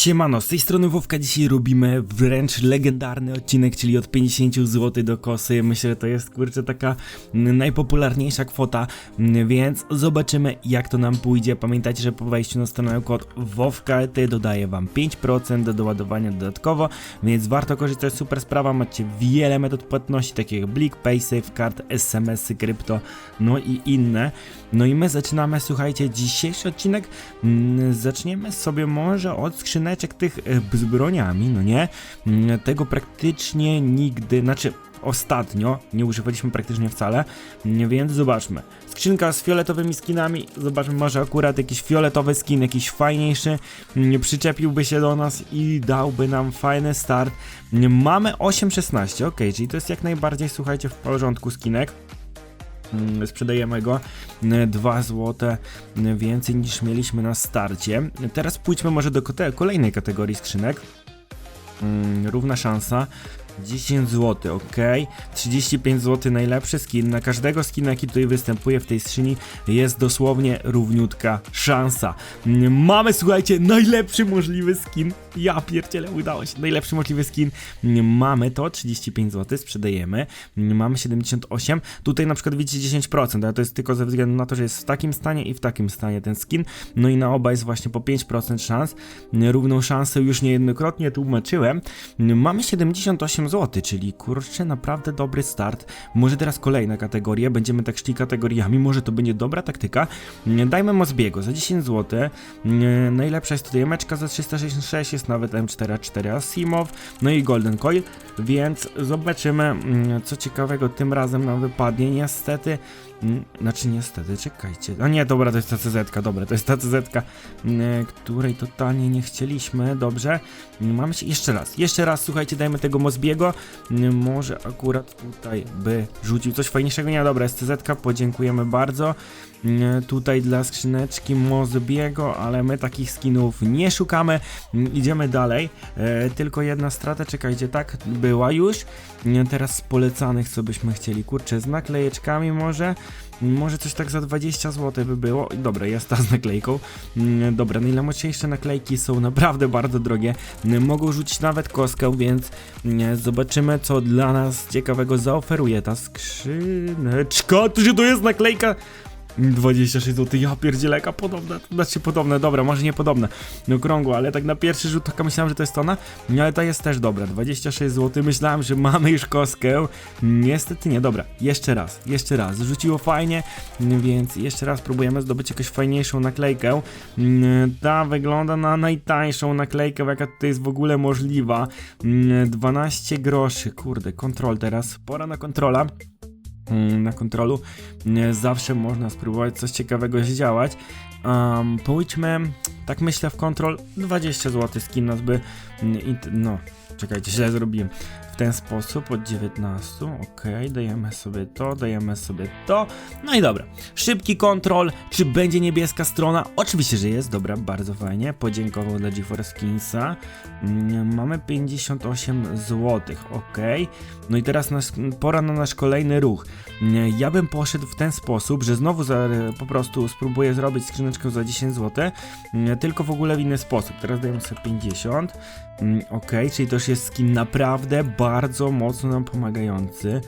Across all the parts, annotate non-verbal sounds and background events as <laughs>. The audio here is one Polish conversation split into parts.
Siemano, z tej strony Wowka dzisiaj robimy wręcz legendarny odcinek, czyli od 50 zł do kosy. Myślę, że to jest kurczę taka mm, najpopularniejsza kwota, mm, więc zobaczymy jak to nam pójdzie. Pamiętajcie, że po wejściu na stronę kod WOWKA ty dodaje wam 5% do doładowania dodatkowo, więc warto korzystać, super sprawa. Macie wiele metod płatności, takich jak Blik, PaySafe, Card, SMS-y, krypto, no i inne. No i my zaczynamy, słuchajcie, dzisiejszy odcinek. Mm, zaczniemy sobie może od skrzyneczek tych e, z broniami, no nie? Mm, Tego praktycznie nigdy, znaczy ostatnio nie używaliśmy praktycznie wcale, mm, więc zobaczmy. Skrzynka z fioletowymi skinami, zobaczmy może akurat jakiś fioletowy skin, jakiś fajniejszy, mm, przyczepiłby się do nas i dałby nam fajny start. Mamy 8,16, ok, czyli to jest jak najbardziej, słuchajcie, w porządku skinek. Mm, sprzedajemy go 2 zł więcej niż mieliśmy na starcie. Teraz pójdźmy może do kolejnej kategorii skrzynek. Mm, Równa szansa. 10 zł, ok. 35 zł najlepszy skin. Na każdego skina, jaki tutaj występuje w tej skrzyni, jest dosłownie równiutka szansa. Mm, Mamy, słuchajcie, najlepszy możliwy skin. Ja pierdzielę, udało się. Najlepszy możliwy skin. Mm, Mamy to, 35 zł, sprzedajemy. Mm, Mamy 78. Tutaj na przykład widzicie 10%, ale to jest tylko ze względu na to, że jest w takim stanie i w takim stanie ten skin. No i na oba jest właśnie po 5% szans. Równą szansę już niejednokrotnie tłumaczyłem. Mamy 78 zł, czyli kurczę, naprawdę dobry start. Może teraz kolejna kategoria, będziemy tak szli kategoriami, może to będzie dobra taktyka. Mm, Dajmy Mozbiego za 10 zł. Mm, Najlepsza jest tutaj meczka za 366, jest nawet M44 Asimov, no i Golden Coil, więc zobaczymy, mm, co ciekawego tym razem nam wypadnie. Niestety, znaczy niestety, czekajcie. A nie, dobra, to jest ta CZ, dobra, to jest ta CZ, mm, której totalnie nie chcieliśmy, dobrze. Mm, Mamy się jeszcze raz, jeszcze raz, słuchajcie, dajmy tego Mozbiego. Mm, Może akurat tutaj by rzucił coś fajniejszego. Nie, dobra, jest CZ, podziękujemy bardzo. Mm, Tutaj dla skrzyneczki Mozbiego, ale my takich skinów nie szukamy. Mm, Idziemy dalej. E, tylko jedna strata, czekajcie, tak była już. Mm, Teraz z polecanych, co byśmy chcieli. Kurczę, z naklejeczkami może. Może coś tak za 20 zł by było. Dobra, jest ta z naklejką. Mm, Dobra, najmocniejsze naklejki są naprawdę bardzo drogie. Mm, Mogą rzucić nawet kostkę, więc mm, zobaczymy, co dla nas ciekawego zaoferuje ta skrzyneczka. To się to jest naklejka 26 zł, ja pierdzielę, jaka podobna, to znaczy podobne, dobra, może nie podobne, no okrągła, ale tak na pierwszy rzut oka myślałem, że to jest ona, no ale ta jest też dobra, 26 zł, myślałem, że mamy już kostkę, niestety nie, dobra, jeszcze raz, jeszcze raz, rzuciło fajnie, więc jeszcze raz próbujemy zdobyć jakąś fajniejszą naklejkę, ta wygląda na najtańszą naklejkę, jaka tutaj jest w ogóle możliwa, Mm, 12 groszy, kurde, kontrol teraz, pora na kontrola, na kontrolu. Nie zawsze można spróbować coś ciekawego zdziałać. Um, pójdźmy, tak myślę, w kontrol 20 zł skin nas by. mm, No, czekajcie, źle zrobiłem. Ten sposób od 19. Ok, dajemy sobie to, dajemy sobie to. No i dobra. Szybki kontrol. Czy będzie niebieska strona? Oczywiście, że jest. Dobra, bardzo fajnie. Podziękował dla GeForce Skinsa. Mm, Mamy 58 zł. Ok. No i teraz nasz, pora na nasz kolejny ruch. Mm, Ja bym poszedł w ten sposób, że znowu za, po prostu spróbuję zrobić skrzyneczkę za 10 zł, mm, tylko w ogóle w inny sposób. Teraz dajemy sobie 50. Mm, Ok, czyli to już jest skin naprawdę bardzo mocno nam pomagający.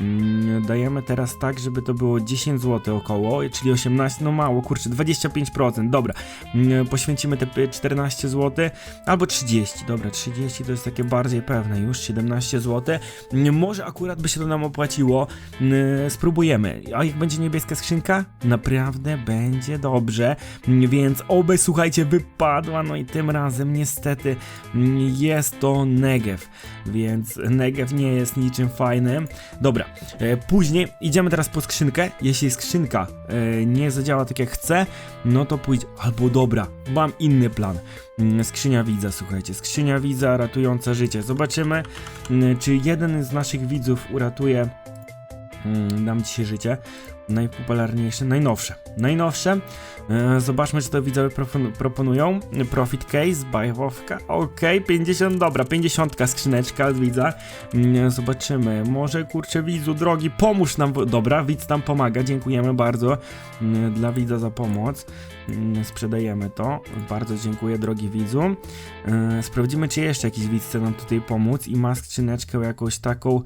Mm, Dajemy teraz tak, żeby to było 10 zł około, czyli 18, no mało, kurczę, 25%, dobra. Mm, Poświęcimy te p- 14 zł, albo 30, dobra, 30 to jest takie bardziej pewne już, 17 zł. Mm, Może akurat by się to nam opłaciło, spróbujemy. A jak będzie niebieska skrzynka? Naprawdę będzie dobrze, więc oby, słuchajcie, wypadła, no i tym razem niestety jest to Negev, więc Negev nie jest niczym fajnym. Dobra, później idziemy teraz po skrzynkę. Jeśli skrzynka e, nie zadziała tak jak chcę, no to pójdź. Albo dobra, mam inny plan. Mm, Skrzynia widza, słuchajcie, skrzynia widza ratująca życie. Zobaczymy, mm, czy jeden z naszych widzów uratuje mm, nam dzisiaj życie. Najpopularniejsze, najnowsze. Najnowsze. E, zobaczmy, czy to widzowie propon- proponują. Profit case, bajwowka. Okej, 50, dobra, 50 skrzyneczka od widza. Mm, Zobaczymy. Może kurczę, widzu, drogi, pomóż nam. Dobra, widz nam pomaga, dziękujemy bardzo mm, dla widza za pomoc. Mm, Sprzedajemy to. Bardzo dziękuję, drogi widzu. E, Sprawdzimy, czy jeszcze jakiś widz chce nam tutaj pomóc i ma skrzyneczkę jakąś taką.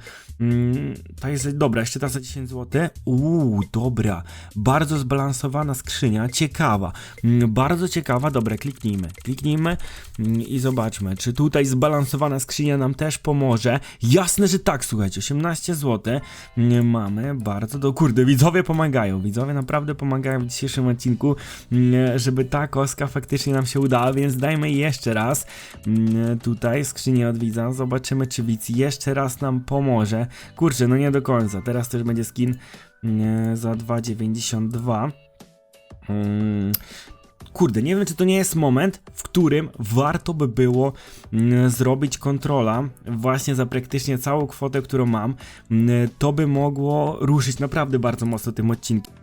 Ta jest dobra, jeszcze ta za 10 zł. Uuu, dobra. Bardzo zbalansowana skrzynia, ciekawa. Mm, Bardzo ciekawa, dobra, kliknijmy. Kliknijmy mm, i zobaczmy, czy tutaj zbalansowana skrzynia nam też pomoże. Jasne, że tak, słuchajcie, 18 zł mm, mamy, bardzo do kurde, widzowie pomagają, widzowie naprawdę pomagają w dzisiejszym odcinku, żeby ta kostka faktycznie nam się udała, więc dajmy jeszcze raz tutaj skrzynię od widza, zobaczymy, czy widz jeszcze raz nam pomoże. Kurczę, no nie do końca, teraz też będzie skin za 2,92. Mm, Kurde, nie wiem, czy to nie jest moment, w którym warto by było mm, zrobić kontrola właśnie za praktycznie całą kwotę, którą mam. Mm, To by mogło ruszyć naprawdę bardzo mocno tym odcinkiem.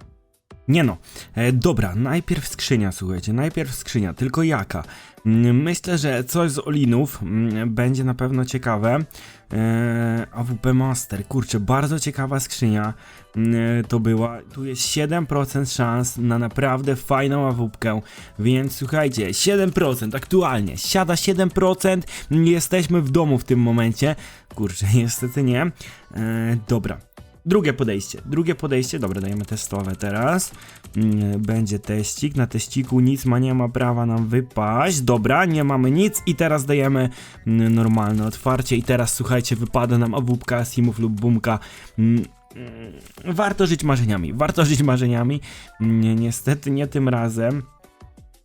Nie no, e, dobra, najpierw skrzynia, słuchajcie, najpierw skrzynia, tylko jaka? Mm, Myślę, że coś z Olinów mm, będzie na pewno ciekawe. E, AWP Master, kurczę, bardzo ciekawa skrzynia mm, to była. Tu jest 7% szans na naprawdę fajną AWPkę, więc słuchajcie, 7% aktualnie, siada 7%, jesteśmy w domu w tym momencie. Kurczę, <laughs> niestety nie. E, dobra. Drugie podejście, drugie podejście, dobra, dajemy testowe teraz. Mm, Będzie teścik, na teściku nic ma, nie ma prawa nam wypaść. Dobra, nie mamy nic i teraz dajemy mm, normalne otwarcie i teraz słuchajcie, wypada nam awupka, simów lub bumka. Mm, Warto żyć marzeniami, warto żyć marzeniami. Nie, niestety nie tym razem.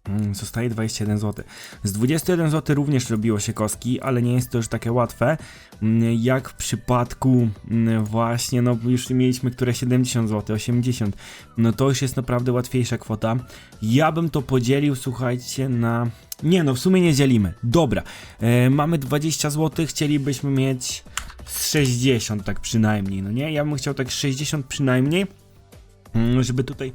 Mm, Zostaje 21 zł. Z 21 zł również robiło się koski, ale nie jest to już takie łatwe. mm, Jak w przypadku mm, właśnie, no już mieliśmy które 70 zł, 80. No to już jest naprawdę łatwiejsza kwota. Ja bym to podzielił, słuchajcie, na. Nie no, w sumie nie dzielimy. Dobra, e, mamy 20 zł, chcielibyśmy mieć z 60 tak przynajmniej, no nie? Ja bym chciał tak 60 przynajmniej, żeby tutaj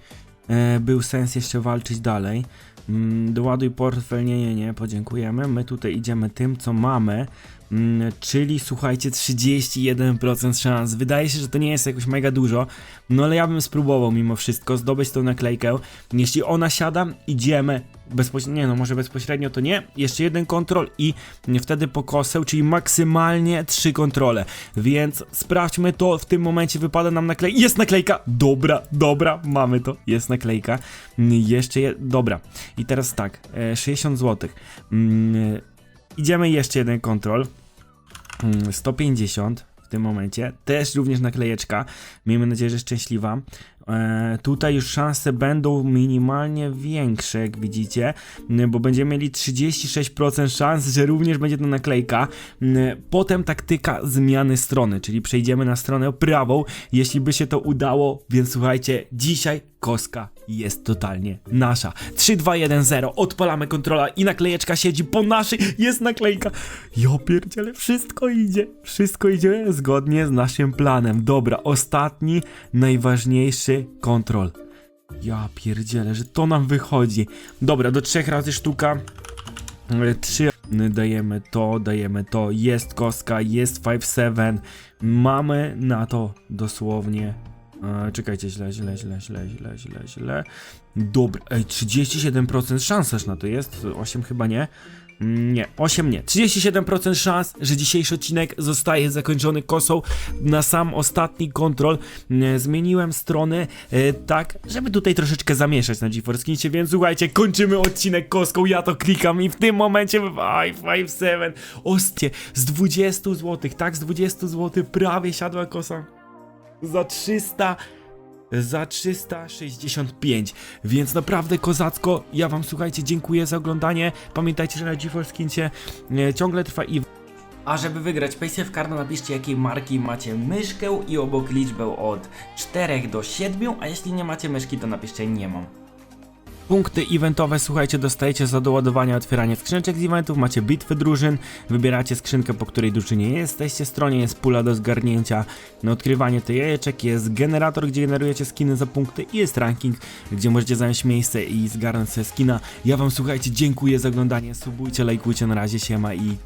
e, był sens jeszcze walczyć dalej. Mm, Doładuj portfel, nie, nie, nie, podziękujemy. My tutaj idziemy tym, co mamy, mm, czyli słuchajcie, 31% szans. Wydaje się, że to nie jest jakoś mega dużo, no ale ja bym spróbował mimo wszystko zdobyć tą naklejkę. Jeśli ona siada, idziemy bezpośrednio, nie no, może bezpośrednio to nie, jeszcze jeden kontrol i wtedy po koseł, czyli maksymalnie trzy kontrole, więc sprawdźmy to, w tym momencie wypada nam naklejka, jest naklejka, dobra, dobra, mamy to, jest naklejka, Mm, jeszcze je, dobra, i teraz tak, e, 60 zł, Mm, idziemy jeszcze jeden kontrol, Mm, 150 w tym momencie, też również naklejeczka, miejmy nadzieję, że szczęśliwa. E, tutaj już szanse będą minimalnie większe, jak widzicie, bo będziemy mieli 36% szans, że również będzie to naklejka. Potem taktyka zmiany strony, czyli przejdziemy na stronę prawą, jeśli by się to udało, więc słuchajcie, dzisiaj koska jest totalnie nasza. 3, 2, 1, 0, odpalamy kontrola i naklejeczka siedzi po naszej, jest naklejka. Jo pierdziele, wszystko idzie, wszystko idzie zgodnie z naszym planem. Dobra, ostatni, najważniejszy kontrol. Ja pierdzielę, że to nam wychodzi. Dobra, do trzech razy sztuka. E, Trzy dajemy to, dajemy to. Jest kostka, jest 5-7. Mamy na to dosłownie. E, czekajcie, źle, źle, źle, źle, źle, źle, źle. Dobra, ej, 37% szans na to jest. 8 chyba nie. Nie, 8 nie. 37% szans, że dzisiejszy odcinek zostaje zakończony kosą na sam ostatni kontrol. Mm, Zmieniłem strony e, tak, żeby tutaj troszeczkę zamieszać na GeForce więc słuchajcie, kończymy odcinek koską, ja to klikam i w tym momencie 557, ostie, z 20 zł, tak, z 20 zł prawie siadła kosa za 300 za 365, więc naprawdę kozacko, ja wam słuchajcie, dziękuję za oglądanie, pamiętajcie, że na GeForce Kincie e, ciągle trwa i a żeby wygrać Paysafe Card napiszcie jakiej marki macie myszkę i obok liczbę od 4 do 7, a jeśli nie macie myszki to napiszcie nie mam. Punkty eventowe, słuchajcie, dostajecie za doładowanie, otwieranie skrzyneczek z eventów, macie bitwy drużyn, wybieracie skrzynkę, po której drużynie jesteście, stronie jest pula do zgarnięcia, na odkrywanie tych jajeczek, jest generator, gdzie generujecie skiny za punkty i jest ranking, gdzie możecie zająć miejsce i zgarnąć sobie skina. Ja wam, słuchajcie, dziękuję za oglądanie, subujcie, lajkujcie, na razie, siema i